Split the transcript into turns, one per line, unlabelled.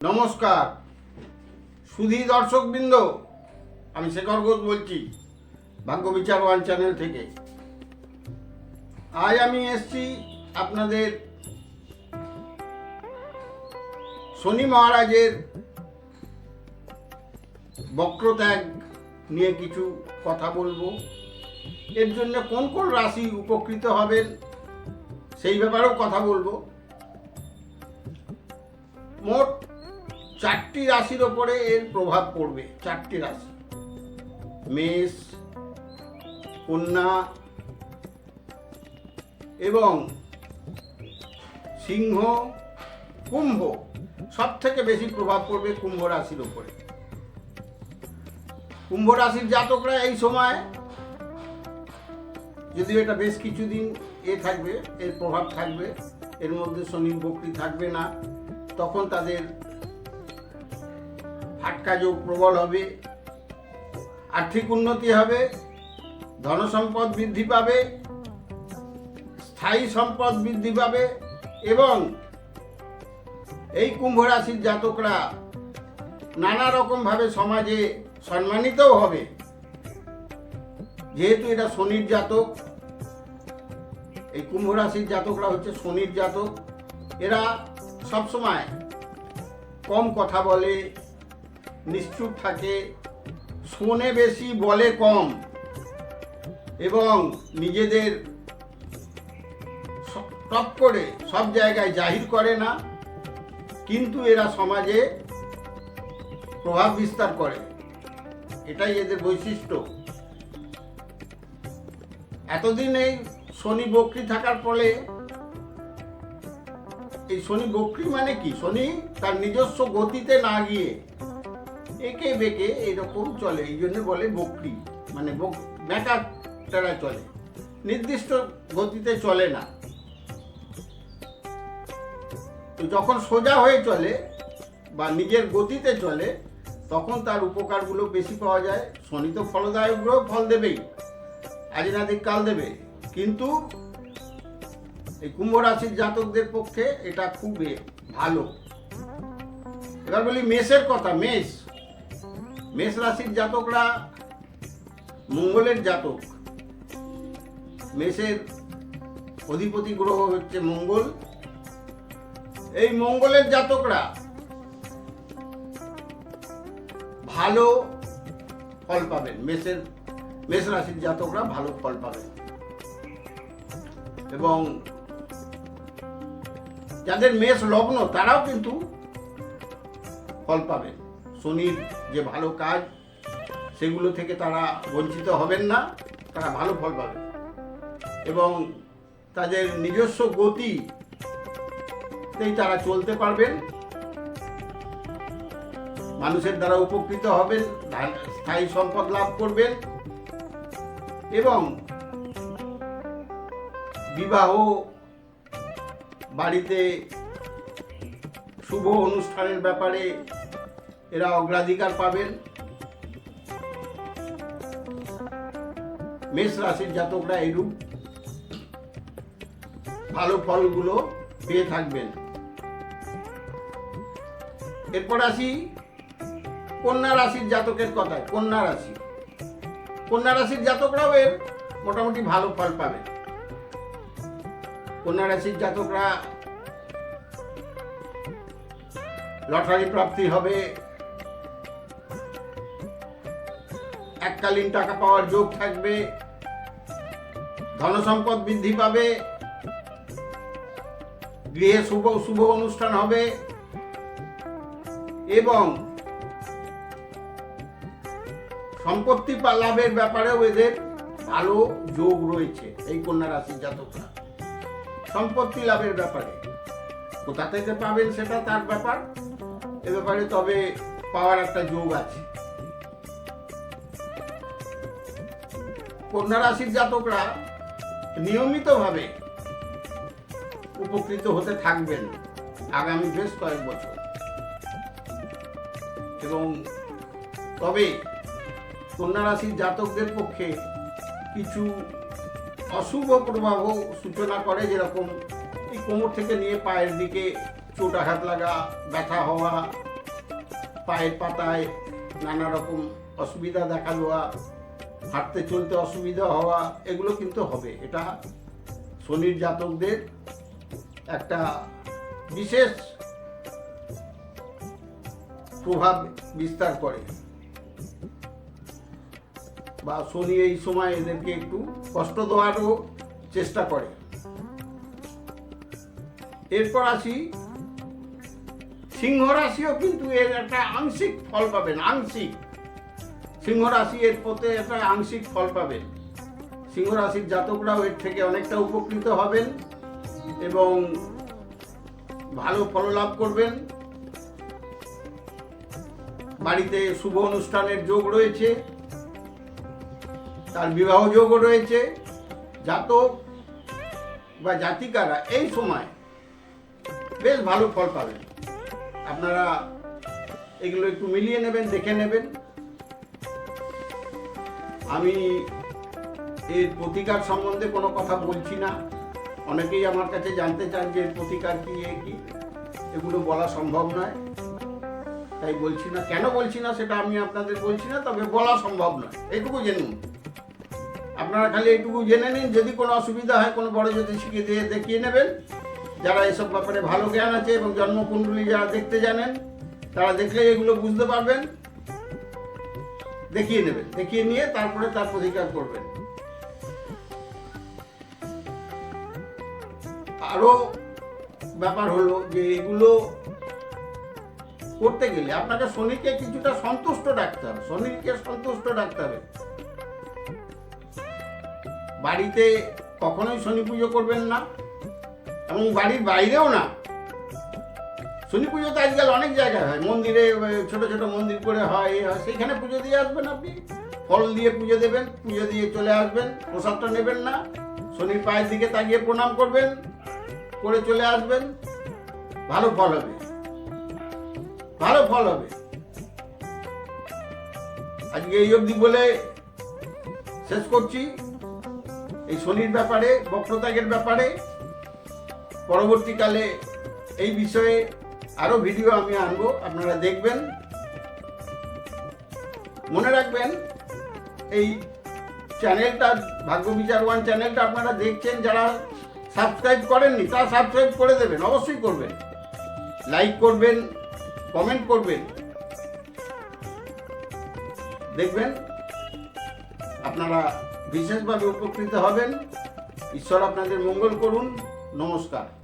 নমস্কার। সুধী দর্শকবৃন্দ, আমি শেখর ঘোষ বলছি, ভাগ্য বিচার ওয়ান চ্যানেল থেকে। আজ আমি এসছি আপনাদের শনি মহারাজের বক্রত্যাগ নিয়ে কিছু কথা বলব। এর জন্য কোন কোন রাশি উপকৃত হবেন সেই ব্যাপারেও কথা বলব। মোট চারটি রাশির ওপরে এর প্রভাব পড়বে, চারটি রাশি। মেষ, কন্যা এবং সিংহ, কুম্ভ। সব থেকে বেশি প্রভাব পড়বে কুম্ভ রাশির ওপরে। কুম্ভ রাশির জাতকরা এই সময়, যদিও এটা বেশ কিছুদিন এ থাকবে, এর প্রভাব থাকবে, এর মধ্যে শনির বকরি থাকবে না, তখন তাদের ফাটকা যোগ প্রবল হবে, আর্থিক উন্নতি হবে, ধনসম্পদ বৃদ্ধি পাবে, স্থায়ী সম্পদ বৃদ্ধি পাবে এবং এই কুম্ভ রাশির জাতকরা নানা রকমভাবে সমাজে সম্মানিতও হবে। যেহেতু এটা শনির জাতক, এই কুম্ভ রাশির জাতকরা হচ্ছে শনির জাতক, এরা সবসময় কম কথা বলে নিশ্চুপ থাকে। শোনে বেশি, বলে কম। এবং নিজেদের টপ করে, সব জায়গায় জাহির করে না। কিন্তু এরা সমাজে প্রভাব বিস্তার করে। এটাই এদের বৈশিষ্ট্য। এতদিন এই শনি বকরি থাকার ফলে, এই শনি বকরি মানে কি? শনি তার নিজস্ব গতিতে না গিয়ে একে বেঁকে এরকম চলে, এই জন্য বলে বকরি। মানে বক- বেঁকা টেরা চলে। নির্দিষ্ট গতিতে চলে না। তো যখন সোজা হয়ে চলে বা নিজের গতিতে চলে, তখন তার উপকারগুলো বেশি পাওয়া যায়। শনি তো ফলদায়ক গ্রহ, ফল দেবেই। আদিনাদিক কাল দেবে। কিন্তু এই কুম্ভ রাশির জাতকদের পক্ষে এটা খুব ভালো। এবার বলি মেষের কথা, মেষ। মেষ রাশির জাতকরা, মঙ্গলের জাতক। মেষের অধিপতি গ্রহ হচ্ছে মঙ্গল। এই মঙ্গলের জাতকরা ভালো ফল পাবেন। মেষের মেষ রাশির জাতকরা ভালো ফল পাবেন। এবং যাদের মেষ লগ্ন, তারাও কিন্তু ফল পাবেন। শনির যে ভালো কাজ, সেগুলো থেকে তারা বঞ্চিত হবেন না, তারা ভালো ফল পাবেন। এবং তাদের নিজস্ব গতিতেই তারা চলতে পারবেন। মানুষের দ্বারা উপকৃত হবেন স্থায়ী সম্পদ লাভ করবেন এবং বিবাহ বাড়িতে শুভ অনুষ্ঠানের ব্যাপারে এরা অগ্রাধিকার পাবেন। মেষ রাশির জাতকরা এরূপ ভালো ফলগুলো পেয়ে থাকবেন। এরপর আসি কন্যা রাশির জাতকের কথায়, কন্যা রাশি। কন্যা রাশির জাতকরাও এর মোটামুটি ভালো ফল পাবে কন্যা রাশির জাতকরা লটারি প্রাপ্তি হবে এককালীন টাকা পাওয়ার যোগ থাকবে। ধনসম্পদ বৃদ্ধি পাবে। গৃহে শুভ শুভ অনুষ্ঠান হবে। এবং সম্পত্তি লাভের ব্যাপারেও এদের ভালো যোগ রয়েছে এই কন্যা রাশির জাতকরা। সম্পত্তি লাভের ব্যাপারে। কোথা থেকে পাবেন সেটা তার ব্যাপার। এ ব্যাপারে তবে পাওয়ার একটা যোগ আছে। কন্যা রাশির জাতকরা নিয়মিতভাবে উপকৃত হতে থাকবেন আগামী বেশ কয়েক বছর। এবং তবে কন্যা রাশির জাতকদের পক্ষে কিছু অশুভ প্রভাব সূচনা করে, যেরকম এই কোমর থেকে নিয়ে পায়ের দিকে চোট আঘাত লাগা, ব্যথা হওয়া, পায়ের পাতায় নানা রকম অসুবিধা দেখা দেওয়া হাঁটতে, চলতে অসুবিধা হওয়া, এগুলো কিন্তু হবে। এটা শনির জাতকদের একটা বিশেষ প্রভাব বিস্তার করে। বা শনি এই সময় এদেরকে একটু কষ্ট দেওয়ারও চেষ্টা করে। এরপর আসি, সিংহ রাশিও কিন্তু এর একটা আংশিক ফল পাবেন, আংশিক। সিংহ রাশি এর পথে একটা আংশিক ফল পাবেন। সিংহ রাশির জাতকরাও এর থেকে অনেকটা উপকৃত হবেন এবং ভালো ফল লাভ করবেন। বাড়িতে শুভ অনুষ্ঠানের যোগ রয়েছে, তার বিবাহ যোগও রয়েছে। জাতক বা জাতিকারা এই সময় বেশ ভালো ফল পাবেন। আপনারা এগুলো একটু মিলিয়ে নেবেন, দেখে নেবেন। আমি এর প্রতিকার সম্বন্ধে কোনো কথা বলছি না। অনেকেই আমার কাছে জানতে চান যে এর প্রতিকার কি, এ কি। এগুলো বলা সম্ভব নয়। তাই বলছি না। কেন বলছি না সেটা আমি আপনাদের বলছি না, তবে বলা সম্ভব নয়। এইটুকু জেনুন আপনারা খালি এইটুকু জেনে নিন, যদি কোনো অসুবিধা হয়, কোনো বড় যদি শিখে দিয়ে দেখিয়ে নেবেন। যারা এসব ব্যাপারে ভালো জ্ঞান আছে এবং জন্মকুণ্ডলী যারা দেখতে জানেন, তারা দেখলে এগুলো বুঝতে পারবেন। দেখিয়ে নেবেন, দেখিয়ে নিয়ে তারপরে তার প্রতিকার করবেন। আরও ব্যাপার হলো যে এগুলো করতে গেলে আপনাকে শনিকে কিছুটা সন্তুষ্ট রাখতে হবে, শনিকে সন্তুষ্ট রাখতে হবে। বাড়িতে কখনোই শনি পুজো করবেন না এবং বাড়ির বাইরেও না। শনি পুজো তো আজকাল অনেক জায়গায় হয়। মন্দিরে ছোট ছোট মন্দির করে হয়, এ, হয়। সেইখানে পুজো দিয়ে আসবেন আপনি। ফল দিয়ে পুজো দেবেন, পুজো দিয়ে চলে আসবেন, প্রসাদটা নেবেন না। শনির পায়ের দিকে তাকিয়ে প্রণাম করবেন, করে চলে আসবেন। ভালো ফল হবে। ভালো ফল হবে। আজকে এই অবধি বলে শেষ করছি। এই শনির ব্যাপারে বক্রত্যাগের ব্যাপারে, পরবর্তীকালে এই বিষয়ে আরও ভিডিও আমি আনব, আপনারা দেখবেন। মনে রাখবেন, এই চ্যানেলটা ভাগ্য বিচার ওয়ান চ্যানেলটা আপনারা দেখছেন, যারা সাবস্ক্রাইব করেননি, তারা সাবস্ক্রাইব করে দেবেন, অবশ্যই করবেন। লাইক করবেন কমেন্ট করবেন। দেখবেন, আপনারা বিশেষভাবে উপকৃত হবেন। ঈশ্বর আপনাদের মঙ্গল করুন। নমস্কার।